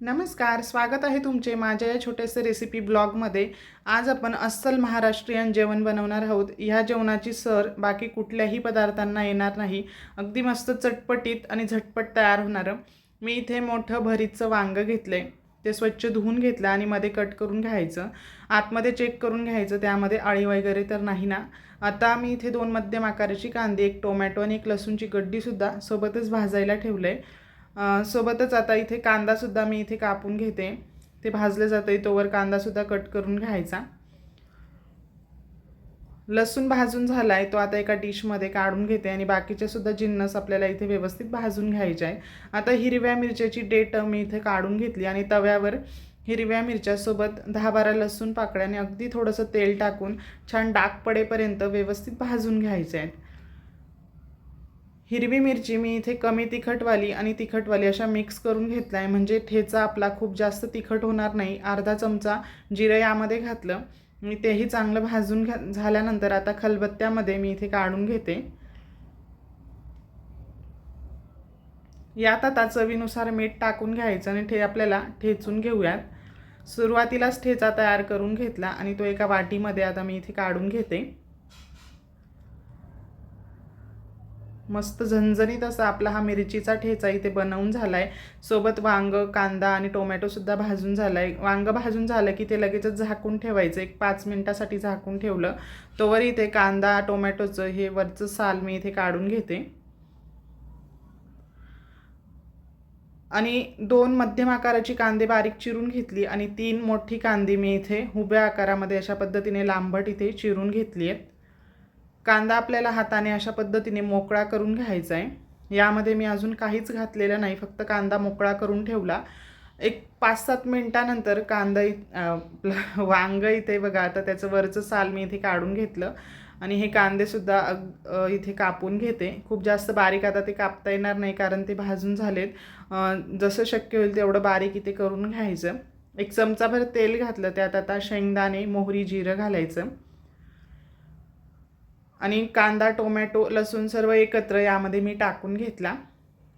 नमस्कार स्वागत आहे तुमचे माझ्या या छोट्याशा रेसिपी ब्लॉगमध्ये आज आपण अस्सल महाराष्ट्रीयन जेवण बनवणार आहोत. ह्या जेवणाची सर बाकी कुठल्याही पदार्थांना येणार नाही. अगदी मस्त चटपटीत आणि झटपट तयार होणारं. मी इथे मोठं भरीतचं वांगं घेतलं. आहे ते स्वच्छ धुवून घेतलं आणि मध्ये कट करून घ्यायचं. आतमध्ये चेक करून घ्यायचं. त्यामध्ये आळी वगैरे तर नाही ना. आता मी इथे दोन मध्यम आकाराची कांदी एक टोमॅटो आणि एक लसूणची गड्डीसुद्धा सोबतच भाजायला ठेवलं आहे सोबतच आता इथे कांदासुद्धा मी इथे कापून घेते. ते भाजले आहे तोवर कांदासुद्धा कट करून घ्यायचा. लसूण भाजून झाला आहे तो आता एका डिशमध्ये काढून घेते आणि बाकीचे सुद्धा जिन्नस आपल्याला इथे व्यवस्थित भाजून घ्यायचे आहे. आता हिरव्या मिरच्याची डेट मी इथे काढून घेतली आणि तव्यावर हिरव्या मिरच्यासोबत दहा बारा लसूण पाकळ्याने अगदी थोडंसं तेल टाकून छान डाग पडेपर्यंत व्यवस्थित भाजून घ्यायचे आहेत. हिरवी मिरची मी इथे कमी तिखटवाली आणि तिखटवाली अशा मिक्स करून घेतला आहे म्हणजे ठेचा आपला खूप जास्त तिखट होणार नाही. अर्धा चमचा जिरं यामध्ये घातलं. मी तेही चांगलं भाजून घा झाल्यानंतर आता खलबत्त्यामध्ये मी इथे काढून घेते. यात आता चवीनुसार मीठ टाकून घ्यायचं आणि ठे आपल्याला ठेचून घेऊयात. सुरुवातीलाच ठेचा तयार करून घेतला आणि तो एका वाटीमध्ये आता मी इथे काढून घेते. मस्त झणझणीत असा आपला हा मिरचीचा ठेचा इथे बनवून झाला आहे सोबत वांग कांदा आणि टोमॅटोसुद्धा भाजून झाला आहे वांग भाजून झालं की ते लगेचच झाकून ठेवायचं. एक पाच मिनटासाठी झाकून ठेवलं. तोवर इथे कांदा टोमॅटोचं हे वरचं साल मी इथे काढून घेते. आणि दोन मध्यम आकाराची कांदे बारीक चिरून घेतली आणि तीन मोठी कांदी मी इथे उभ्या आकारामध्ये अशा पद्धतीने लांबट इथे चिरून घेतली आहेत. कांदा आपल्याला हाताने अशा पद्धतीने मोकळा करून घ्यायचा आहे यामध्ये मी अजून काहीच घातलेलं नाही फक्त कांदा मोकळा करून ठेवला. एक पाच सात मिनटानंतर कांदा इ वांग इथे बघा आता त्याचं वरचं साल मी इथे काढून घेतलं. आणि हे कांदेसुद्धा अग इथे कापून घेते. खूप जास्त बारीक आता ते कापता येणार नाही कारण ते भाजून झालेत. जसं शक्य होईल तेवढं बारीक इथे करून घ्यायचं. एक चमचाभर तेल घातलं त्यात आता शेंगदाणे मोहरी जिरं घालायचं. आणि कांदा टोमॅटो लसूण सर्व एकत्र यामध्ये मी टाकून घेतला.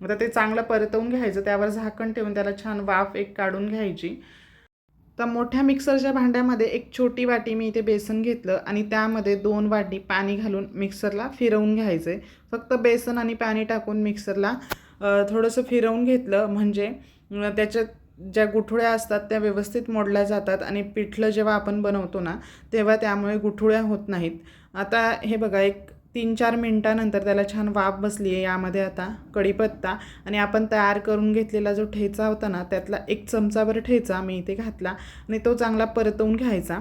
आता ते चांगलं परतवून घ्यायचं त्यावर झाकण ठेवून त्याला छान वाफ एक काढून घ्यायची. तर मोठ्या मिक्सरच्या भांड्यामध्ये एक छोटी वाटी मी इथे बेसन घेतलं आणि त्यामध्ये दोन वाटी पाणी घालून मिक्सरला फिरवून घ्यायचं. आहे फक्त बेसन आणि पाणी टाकून मिक्सरला थोडंसं फिरवून घेतलं. म्हणजे त्याच्यात ज्या गुठुळ्या असतात त्या व्यवस्थित मोडल्या जातात आणि पिठलं जेव्हा आपण बनवतो ना तेव्हा त्यामुळे गुठुळ्या होत नाहीत. आता हे बघा एक तीन चार मिनटानंतर त्याला छान वाफ बसली आहे यामध्ये आता कढीपत्ता. आणि आपण तयार करून घेतलेला जो ठेचा होता ना त्यातला एक चमचाभर ठेचा मी इथे घातला आणि तो चांगला परतवून घ्यायचा.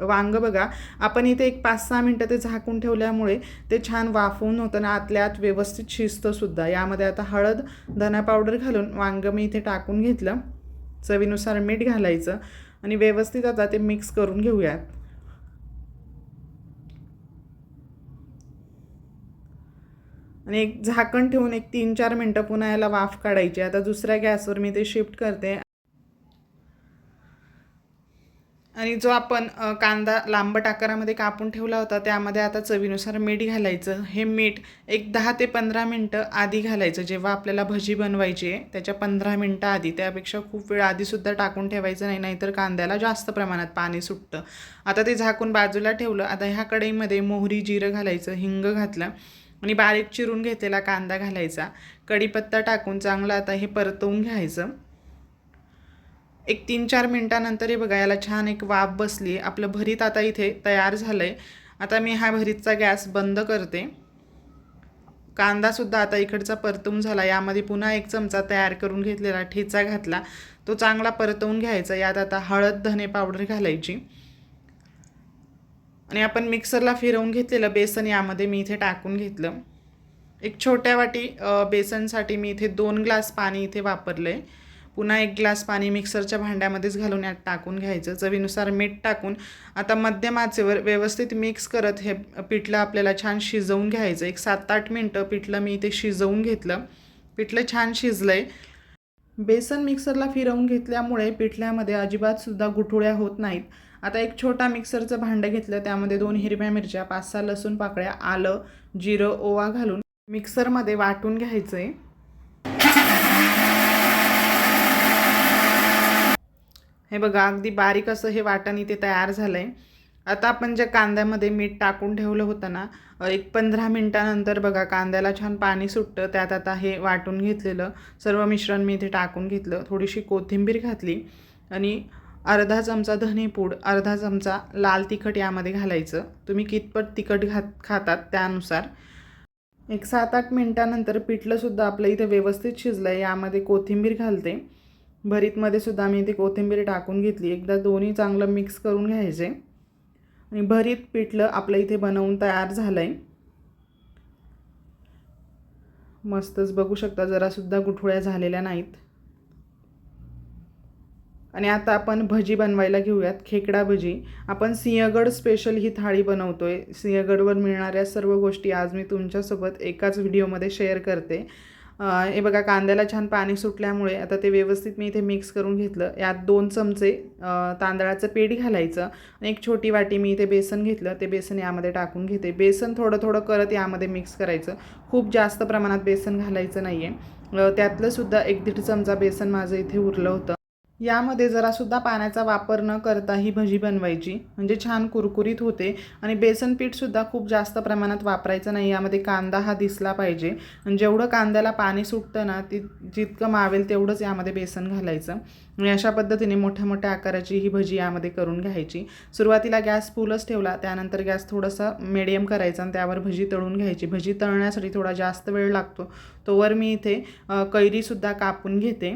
वांग बघा आपण इथे एक पाच सहा मिनटं ते झाकून ठेवल्यामुळे ते छान वाफवून होतं ना आतल्या आत व्यवस्थित शिजतंसुद्धा यामध्ये आता हळद धना पावडर घालून वांग मी इथे टाकून घेतलं. चवीनुसार मीठ घालायचं आणि व्यवस्थित आता ते मिक्स करून घेऊयात. आणि एक झाकण ठेवून एक तीन चार मिनटं पुन्हा याला वाफ काढायची. आता दुसऱ्या गॅसवर मी ते शिफ्ट करते. आणि जो आपण कांदा लांबट आकारामध्ये कापून ठेवला होता त्यामध्ये आता चवीनुसार मीठ घालायचं. हे मीठ एक दहा ते पंधरा मिनटं आधी घालायचं. जेव्हा आपल्याला भजी बनवायची आहे त्याच्या पंधरा मिनटं आधी. त्यापेक्षा खूप वेळ आधीसुद्धा टाकून ठेवायचं नाही नाहीतर कांद्याला जास्त प्रमाणात पाणी सुटतं. आता ते झाकून बाजूला ठेवलं. आता ह्या कढईमध्ये मोहरी जिरं घालायचं हिंग घातलं. आणि बारीक चिरून घेतलेला कांदा घालायचा. कढीपत्ता टाकून चांगलं आता हे परतवून घ्यायचं. एक तीन चार मिनटानंतर हे बघा याला छान एक वाफ बसली. आपलं भरीत आता इथे तयार झालं आहे आता मी हा भरीतचा गॅस बंद करते. कांदासुद्धा आता इकडचा परतून झाला. यामध्ये पुन्हा एक चमचा तयार करून घेतलेला ठेचा घातला. तो चांगला परतवून घ्यायचा. यात आता हळद धने पावडर घालायची. आणि आपण मिक्सरला फिरवून घेतलेलं बेसन यामध्ये मी इथे टाकून घेतलं. एक छोट्या वाटी बेसनसाठी मी इथे दोन ग्लास पाणी इथे वापरलं. आहे पुन्हा एक ग्लास पाणी मिक्सरच्या भांड्यामध्येच घालून यात टाकून घ्यायचं. चवीनुसार मीठ टाकून आता मध्यम आचेवर व्यवस्थित मिक्स करत हे पिठलं आपल्याला छान शिजवून घ्यायचं. एक सात आठ मिनटं पिठलं मी इथे शिजवून घेतलं. पिठलं छान शिजलं आहे बेसन मिक्सरला फिरवून घेतल्यामुळे पिठल्यामध्ये अजिबातसुद्धा गुठुळ्या होत नाहीत. आता एक छोटा मिक्सरचं भांडं घेतलं त्यामध्ये दोन हिरव्या मिरच्या पाच सहा लसूण पाकळ्या आलं जिरं ओवा घालून मिक्सरमध्ये वाटून घ्यायचं आहे हे बघा अगदी बारीक असं हे वाटण इथे तयार झालं आहे आता आपण ज्या कांद्यामध्ये मीठ टाकून ठेवलं होतं ना एक पंधरा मिनटानंतर बघा कांद्याला छान पाणी सुटतं त्यात आता हे वाटून घेतलेलं. सर्व मिश्रण मी इथे टाकून घेतलं थोडीशी कोथिंबीर घातली आणि अर्धा चमचा धनेपूड अर्धा चमचा लाल तिखट यामध्ये घालायचं. तुम्ही कितपत तिखट घात खातात त्यानुसार. एक सात आठ मिनटानंतर पिठलंसुद्धा आपलं इथे व्यवस्थित शिजलं आहे यामध्ये कोथिंबीर घालते. भरीतमध्ये सुद्धा मी इथे कोथिंबीर टाकून घेतली. एकदा दोन्ही चांगलं मिक्स करून घ्यायचे. आणि भरीत पिठलं आपलं इथे बनवून तयार झालं आहे मस्तच बघू शकता जरासुद्धा गुठळ्या झालेल्या नाहीत. आणि आता आपण भजी बनवायला घेऊयात खेकडा भजी. आपण सिंहगड स्पेशल ही थाळी बनवतो आहे सिंहगडवर मिळणाऱ्या सर्व गोष्टी आज मी तुमच्यासोबत एकाच व्हिडिओमध्ये शेअर करते. हे बघा कांद्याला छान पाणी सुटल्यामुळे आता ते व्यवस्थित मी इथे मिक्स करून घेतलं. यात दोन चमचे तांदळाचं पीठ घालायचं. आणि एक छोटी वाटी मी इथे बेसन घेतलं. ते बेसन यामध्ये टाकून घेते. बेसन थोडं थोडं करत यामध्ये मिक्स करायचं. खूप जास्त प्रमाणात बेसन घालायचं नाही आहे त्यातलंसुद्धा एक दीड चमचा बेसन माझं इथे उरलं होतं. यामध्ये जरासुद्धा पाण्याचा वापर न करता ही भजी बनवायची. म्हणजे छान कुरकुरीत होते आणि बेसन पीठसुद्धा खूप जास्त प्रमाणात वापरायचं नाही. यामध्ये कांदा हा दिसला पाहिजे. आणि जेवढं कांद्याला पाणी सुटतं ना ती जितकं मावेल तेवढंच यामध्ये बेसन घालायचं. आणि अशा पद्धतीने मोठ्या मोठ्या आकाराची ही भजी यामध्ये करून घ्यायची. सुरुवातीला गॅस फुलच ठेवला त्यानंतर गॅस थोडासा मिडियम करायचा आणि त्यावर भजी तळून घ्यायची. भजी तळण्यासाठी थोडा जास्त वेळ लागतो. तोवर मी इथे कैरीसुद्धा कापून घेते.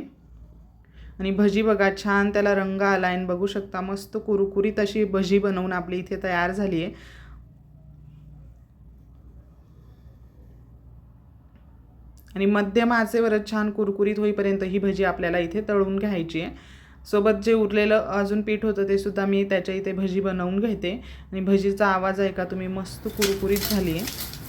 आणि भजी बघा छान त्याला रंग आला आहे. बघू शकता मस्त कुरकुरीत अशी भजी बनवून आपली इथे तयार झाली आहे. आणि मध्यम आचेवरच छान कुरकुरीत होईपर्यंत ही भजी आपल्याला इथे तळून घ्यायची आहे. सोबत जे उरलेलं अजून पीठ होतं ते सुद्धा मी त्याच्या इथे भजी बनवून घेते. आणि भजीचा आवाज आहे का तुम्ही मस्त कुरकुरीत झाली आहे.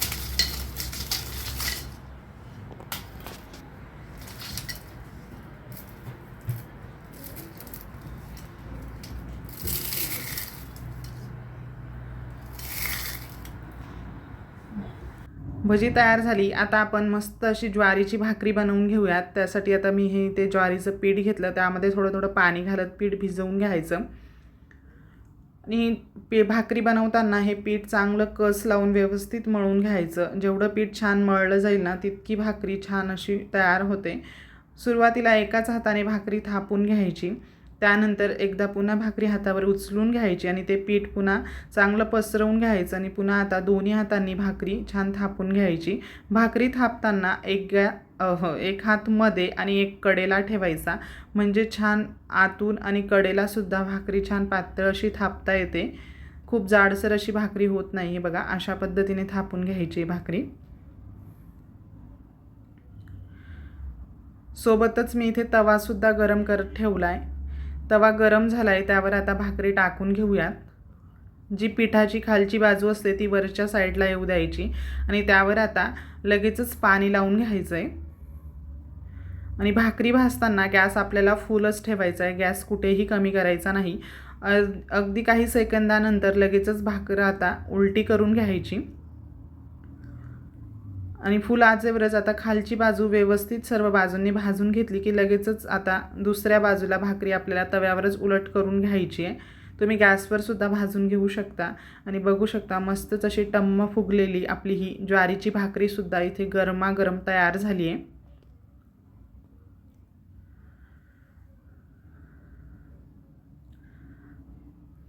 भजी तयार झाली. आता आपण मस्त अशी ज्वारीची भाकरी बनवून घेऊयात. त्यासाठी आता मी हे ते ज्वारीचं पीठ घेतलं. त्यामध्ये थोडं थोडं पाणी घालत पीठ भिजवून घ्यायचं. आणि पी भाकरी बनवताना हे पीठ चांगलं कस लावून व्यवस्थित मळून घ्यायचं. जेवढं पीठ छान मळलं जाईल ना तितकी भाकरी छान अशी तयार होते. सुरुवातीला एकाच हाताने भाकरी थापून घ्यायची. त्यानंतर एकदा पुन्हा भाकरी हातावर उचलून घ्यायची आणि ते पीठ पुन्हा चांगलं पसरवून घ्यायचं आणि पुन्हा आता दोन्ही हातांनी भाकरी छान थापून घ्यायची. भाकरी थापताना एक गॅ हो, एक हात मध्ये आणि एक कडेला ठेवायचा. म्हणजे छान आतून आणि कडेलासुद्धा भाकरी छान पातळ अशी थापता येते. खूप जाडसर अशी भाकरी होत नाही बघा. अशा पद्धतीने थापून घ्यायची भाकरी. सोबतच मी इथे तवासुद्धा गरम करत ठेवला आहे तवा गरम झाला आहे त्यावर आता भाकरी टाकून घेऊयात. जी पिठाची खालची बाजू असते ती वरच्या साईडला येऊ द्यायची. आणि त्यावर आता लगेचच पाणी लावून घ्यायचं आहे आणि भाकरी भाजताना गॅस आपल्याला फुलच ठेवायचा आहे गॅस कुठेही कमी करायचा नाही. अगदी काही सेकंदानंतर लगेचच भाकर आता उलटी करून घ्यायची. आणि फुल आचेवरच आता खालची बाजू व्यवस्थित सर्व बाजूंनी भाजून घेतली की लगेचच आता दुसऱ्या बाजूला भाकरी आपल्याला तव्यावरच उलट करून घ्यायची आहे. तुम्ही गॅसवर सुद्धा भाजून घेऊ शकता. आणि बघू शकता मस्तच अशी टम्म फुगलेली आपली ही ज्वारीची भाकरीसुद्धा इथे गरमागरम तयार झाली आहे.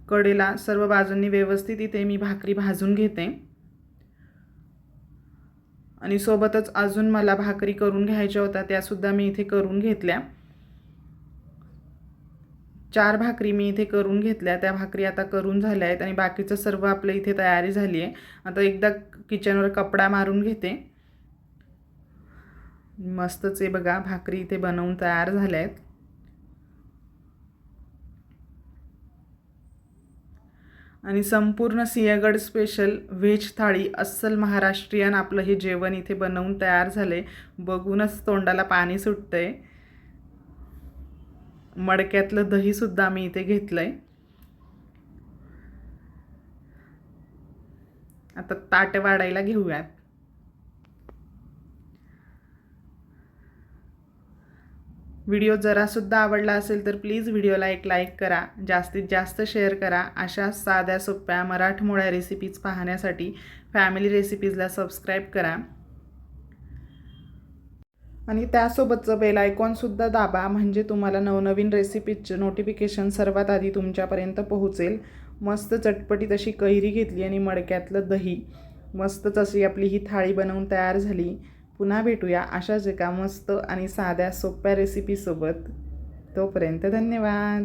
कडेला सर्व बाजूंनी व्यवस्थित इथे मी भाकरी भाजून घेते. आणि सोबतच अजून मला भाकरी करून घ्यायच्या होत्या त्यासुद्धा मी इथे करून घेतल्या. चार भाकरी मी इथे करून घेतल्या त्या भाकरी आता करून झाल्या आहेत आणि बाकीचं सर्व आपलं इथे तयारी झाली आहे. आता एकदा किचनवर कपडा मारून घेते. मस्तच आहे बघा भाकरी इथे बनवून तयार झाल्या आहेत. आणि संपूर्ण सिंहगड स्पेशल व्हेज थाळी अस्सल महाराष्ट्रीयन आपलं हे जेवण इथे बनवून तयार झाले. बघूनच तोंडाला पाणी सुटतं आहे मडक्यातलं दहीसुद्धा मी इथे घेतलं आहे आता ताट वाढायला घेऊयात. व्हिडिओ जरासुद्धा आवडला असेल तर प्लीज व्हिडिओला एक लाईक करा जास्तीत जास्त शेअर करा. अशा साध्या सोप्या मराठमोळ्या रेसिपीज पाहण्यासाठी फॅमिली रेसिपीजला सबस्क्राईब करा. आणि त्यासोबतचं बेल आयकॉनसुद्धा दाबा म्हणजे तुम्हाला नवनवीन रेसिपीजचं नोटिफिकेशन सर्वात आधी तुमच्यापर्यंत पोहोचेल. मस्त चटपटीत अशी कैरी घेतली आणि मडक्यातलं दही. मस्तच अशी आपली ही थाळी बनवून तयार झाली. पुन्हा भेटूया अशाच एका मस्त आणि साध्या सोप्या रेसिपीसोबत तोपर्यंत धन्यवाद.